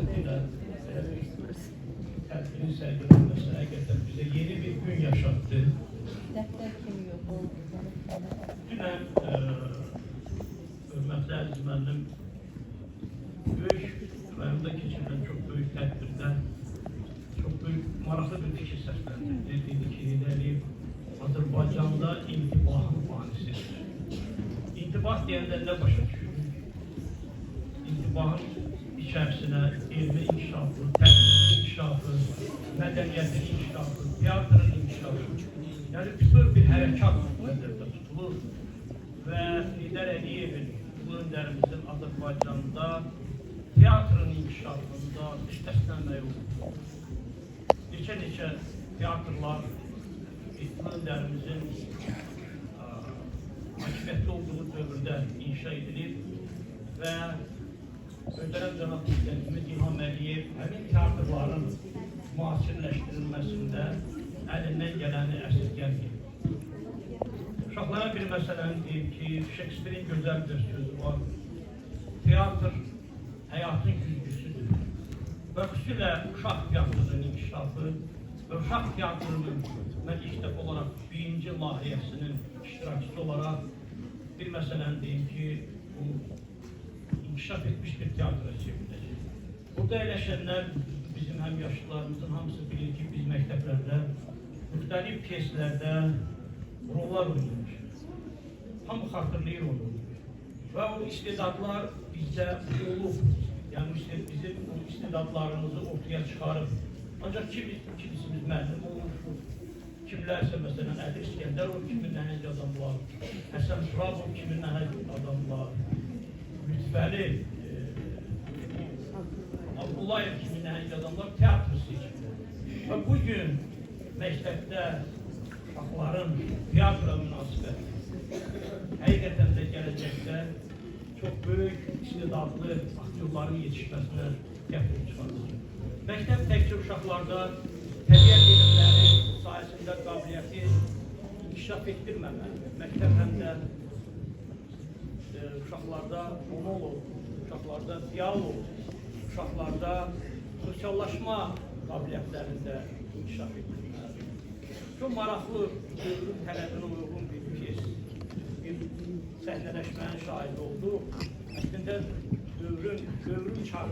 sırtıyla kendini sergilenmesine getirdi. Bize yeni bir gün yaşattı. Dünən hörmətli əziz müəllim böyük rayonda keçirilən çox böyük tədbirdə çox böyük bir fikir səsləndirdi. Dedi ki, Əliyev Azərbaycanda intibahın banisidir. İntibah deyəndə nə başa düşür? İçərisinə elmi inkişafı, təhsil inkişafı, mədəniyyətin inkişafı, teatrın inkişafı, yəni bütün bir hərəkat nəzərdə tutulur və Heydər Əliyevin, ulu öndərimizin Azərbaycanda teatrın inkişafında müstəsnəmək olur. Neçə-neçə teatrlar ulu öndərimizin ə, hakimiyyətli olduğu dövrdə inşa edilib və Öndərəm cənab prezidentimiz İlham Əliyev həmin teatrların müasirləşdirilməsində əlindən gələni əsirgəməyib. Uşaqlara bir məsələni deyim ki, Shakespeare'in gözəl bir sözü var. Teatr həyatın güzgüsüdür. Və xüsusilə uşaq teatrının inkişafı və uşaq teatrının mən dəfə olaraq birinci layihəsinin iştirakçısı olaraq bir məsələni deyim ki, bu inkişaf etmiş bir teatra çevrilecek. Burada eləşənlər bizim həm yaşlılarımızın hamısı bilir ki, biz məktəblərdə müxtəlif pyeslərdə rollar oynamışıq. Hamı xatırlayır onu. Və o istedadlar bizdə olub. Yəni bizim o istedadlarımızı ortaya çıxarıb. Ancaq kimi, kimisimiz müəllim olmuşuq. Kimlərsə məsələn Əli İskəndərov kimi nəhəng adamlar, Həsən Turabov kimi nəhəng E, Abdullayev kimi nəhəng adamlar teatr seçiblər. Və bugün məktəbdə uşaqların teatra münasibəti həqiqətən də gələcəkdə çox böyük istedadlı aktyorların yetişməsinə gətirib çıxaracaq. Məktəb təkcə uşaqlarda təbiət bilimləri sayəsində qabiliyyəti inkişaf etdirməməlidir. Məktəb həm də e, uşaqlarda monoloq, uşaqlarda dialoq, uşaqlarda sosiallaşma qabiliyyətlərində inkişaf etdirilməlidir. Çox maraqlı dövrün tələbinə uyğun bir pyes, bir səhnələşmənin şahidi oldu. Əslində dövrün, dövrün çağırışı